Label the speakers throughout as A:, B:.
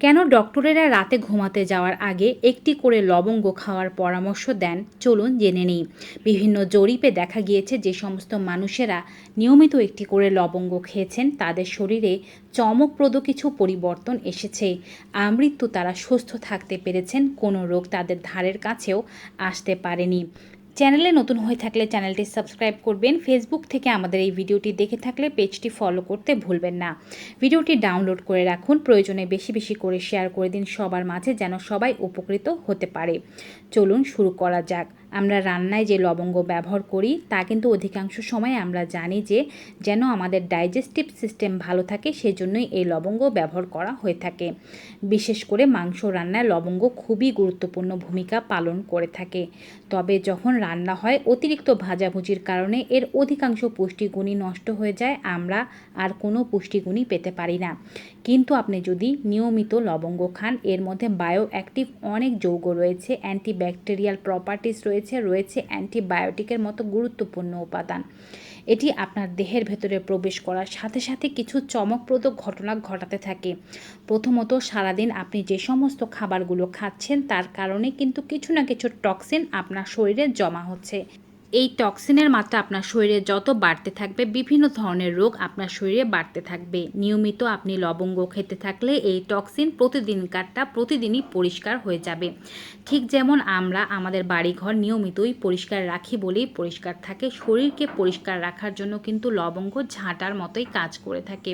A: কেন ডক্টরেরা রাতে ঘুমাতে যাওয়ার আগে একটি করে লবঙ্গ খাওয়ার পরামর্শ দেন? চলুন জেনে নিই। বিভিন্ন জরিপে দেখা গিয়েছে যে সমস্ত মানুষেরা নিয়মিত একটি করে লবঙ্গ খেয়েছেন, তাদের শরীরে চমকপ্রদ কিছু পরিবর্তন এসেছে। আমৃত্যু তারা সুস্থ থাকতে পেরেছেন, কোনো রোগ তাদের ধারের কাছেও আসতে পারেনি। চ্যানেলে নতুন হয়ে থাকলে চ্যানেলটি সাবস্ক্রাইব করবেন। ফেসবুক থেকে আমাদের এই ভিডিওটি দেখে থাকলে পেজটি ফলো করতে ভুলবেন না। ভিডিওটি ডাউনলোড করে রাখুন। প্রয়োজনে বেশি বেশি করে শেয়ার করে দিন সবার মাঝে যেন সবাই উপকৃত হতে পারে। চলুন শুরু করা যাক। আমরা রান্নায় যে লবঙ্গ ব্যবহার করি, তা কিন্তু অধিকাংশ সময় আমরা জানি যে যেন আমাদের ডাইজেস্টিভ সিস্টেম ভালো থাকে, সেজন্যই এই লবঙ্গ ব্যবহার করা হয়ে থাকে। বিশেষ করে মাংস রান্নায় লবঙ্গ খুবই গুরুত্বপূর্ণ ভূমিকা পালন করে থাকে। তবে যখন রান্না হয়, অতিরিক্ত ভাজাভুজির কারণে এর অধিকাংশ পুষ্টিগুণই নষ্ট হয়ে যায়, আমরা আর কোনো পুষ্টিগুণই পেতে পারি না। কিন্তু আপনি যদি নিয়মিত লবঙ্গ খান, এর মধ্যে বায়ো অ্যাক্টিভ অনেক যৌগ রয়েছে, অ্যান্টিব্যাকটেরিয়াল প্রপার্টিস রয়েছে রয়েছে রয়েছে অ্যান্টিবায়োটিকের মতো গুরুত্বপূর্ণ উপাদান। এটি আপনার দেহের ভেতরে প্রবেশ করার সাথে সাথে কিছু চমকপ্রদ ঘটনা ঘটাতে থাকে। প্রথমত, সারাদিন আপনি যে সমস্ত খাবারগুলো খাচ্ছেন তার কারণে কিন্তু কিছু না কিছু টক্সিন আপনার শরীরে জমা হচ্ছে। এই টক্সিনের মাত্রা আপনার শরীরে যত বাড়তে থাকবে, বিভিন্ন ধরনের রোগ আপনার শরীরে বাড়তে থাকবে। নিয়মিত আপনি লবঙ্গ খেতে থাকলে এই টক্সিন প্রতিদিনকারটা প্রতিদিনই পরিষ্কার হয়ে যাবে। ঠিক যেমন আমরা আমাদের বাড়িঘর নিয়মিতই পরিষ্কার রাখি বলেই পরিষ্কার থাকে। শরীরকে পরিষ্কার রাখার জন্য কিন্তু লবঙ্গ ঝাঁটার মতোই কাজ করে থাকে।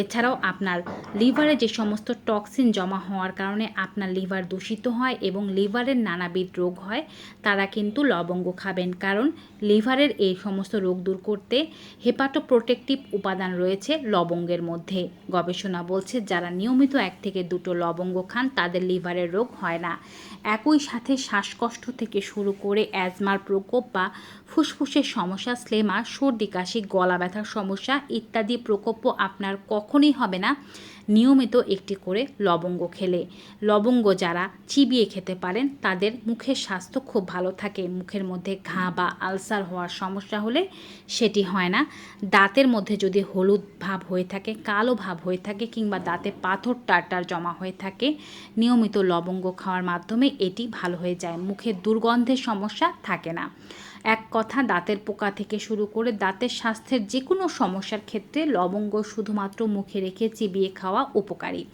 A: এছাড়াও আপনার লিভারে যে সমস্ত টক্সিন জমা হওয়ার কারণে আপনার লিভার দূষিত হয় এবং লিভারের নানাবিধ রোগ হয়, তারা কিন্তু লবঙ্গ খাবেন। কারণ লিভারের এই সমস্ত রোগ দূর করতে হেপাটোপ্রোটেকটিভ উপাদান রয়েছে লবঙ্গের মধ্যে। গবেষণা বলছে যারা নিয়মিত এক থেকে দুটো লবঙ্গ খান তাদের লিভারের রোগ হয় না। একই সাথে শ্বাসকষ্ট থেকে শুরু করে অ্যাজমার প্রকোপ বা ফুসফুসের সমস্যা, স্লেমা, সর্দি, কাশি গলা ব্যথার সমস্যা ইত্যাদি প্রকোপও আপনার কখনোই হবে না। নিয়মিত একটি করে লবঙ্গ খেলে। লবঙ্গ যারা চিবিয়ে খেতে পারেন, তাদের মুখের স্বাস্থ্য খুব ভালো থাকে। মুখের মধ্যে ঘা বা আলসার হওয়ার সমস্যা হলে সেটি হয় না। দাঁতের মধ্যে যদি হলুদ ভাব হয়ে থাকে, কালো ভাব হয়ে থাকে কিংবা দাঁতে পাথর টারটার জমা হয়ে থাকে, নিয়মিত লবঙ্গ খাওয়ার মাধ্যমে এটি ভালো হয়ে যায়। মুখের দুর্গন্ধের সমস্যা থাকে না। এক কথা দাঁতের পোকা থেকে শুরু করে দাঁতের স্বাস্থ্যের যে কোনো সমস্যার ক্ষেত্রে লবঙ্গ শুধুমাত্র মুখে রেখে চিবিয়ে খাওয়া উপকারী।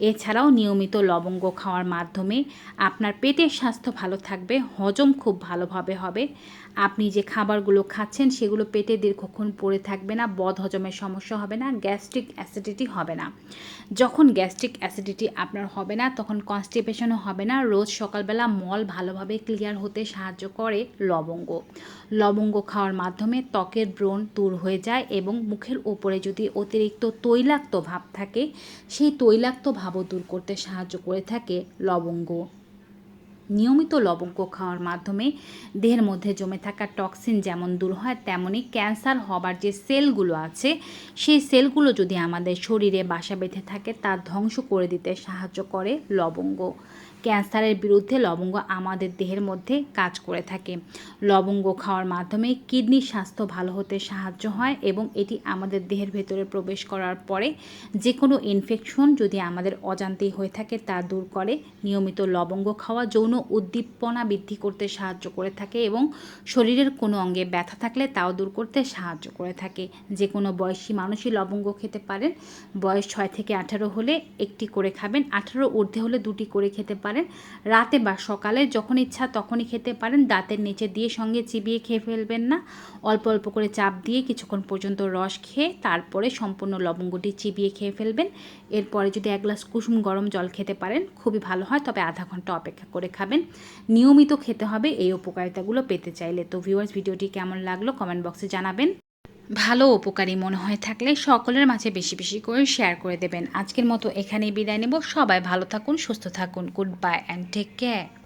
A: এছাড়াও নিয়মিত লবঙ্গ খাওয়ার মাধ্যমে আপনার পেটের স্বাস্থ্য ভালো থাকবে, হজম খুব ভালোভাবে হবে। আপনি যে খাবারগুলো খাচ্ছেন, সেগুলো পেটে দীর্ঘক্ষণ পড়ে থাকবে না, বদ হজমের সমস্যা হবে না, গ্যাস্ট্রিক অ্যাসিডিটি হবে না। যখন গ্যাস্ট্রিক অ্যাসিডিটি আপনার হবে না, তখন কনস্টিপেশনও হবে না, রোজ সকালবেলা মল ভালোভাবে ক্লিয়ার হতে সাহায্য করে লবঙ্গ। লবঙ্গ খাওয়ার মাধ্যমে ত্বকের ব্রণ দূর হয়ে যায় এবং মুখের ওপরে যদি অতিরিক্ত তৈলাক্ত ভাব থাকে, সেই তৈলাক্ত ভাবও দূর করতে সাহায্য করে থাকে লবঙ্গ। নিয়মিত লবঙ্গ খাওয়ার মাধ্যমে দেহের মধ্যে জমে থাকা টক্সিন যেমন দূর হয় তেমনই ক্যান্সার হবার যে সেলগুলো আছে, সেই সেলগুলো যদি আমাদের শরীরে বাসা বেঁধে থাকে, তা ধ্বংস করে দিতে সাহায্য করে লবঙ্গ। ক্যান্সারের বিরুদ্ধে লবঙ্গ আমাদের দেহের মধ্যে কাজ করে থাকে। লবঙ্গ খাওয়ার মাধ্যমে কিডনির স্বাস্থ্য ভালো হতে সাহায্য হয় এবং এটি আমাদের দেহের ভেতরে প্রবেশ করার পরে যে কোনো ইনফেকশন যদি আমাদের অজান্তেই হয়ে থাকে তা দূর করে। নিয়মিত লবঙ্গ খাওয়া যৌন উদ্দীপনা বৃদ্ধি করতে সাহায্য করে থাকে এবং শরীরের কোনো অঙ্গে ব্যথা থাকলে তাও দূর করতে সাহায্য করে থাকে। যে কোনো বয়সী মানুষই লবঙ্গ খেতে পারেন। বয়স ছয় থেকে আঠারো হলে একটি করে খাবেন। আঠারো ঊর্ধ্বে হলে দুটি করে খেতে পারেন। রাতে বা সকালে যখন ইচ্ছা তখনই খেতে পারেন। দাঁতের নিচে দিয়ে সঙ্গে চিবিয়ে খেয়ে ফেলবেন না। অল্প অল্প করে চাপ দিয়ে কিছুক্ষণ পর্যন্ত রস খেয়ে তারপরে সম্পূর্ণ লবঙ্গটি চিবিয়ে খেয়ে ফেলবেন। এরপরে যদি এক গ্লাস কুসুম গরম জল খেতে পারেন, খুবই ভালো হয়। তবে আধা ঘণ্টা অপেক্ষা করে খাবেন। নিয়মিত খেতে হবে এই উপকারিতাগুলো পেতে চাইলে। তো ভিউয়ার্স ভিডিওটি কেমন লাগল কমেন্ট বক্সে জানাবেন। ভালো উপকারী মনে হয়ে থাকলে সকলের মাঝে বেশি বেশি করে শেয়ার করে দেবেন। আজকের মতো এখানেই বিদায় নেব। সবাই ভালো থাকুন, সুস্থ থাকুন। Good bye and take care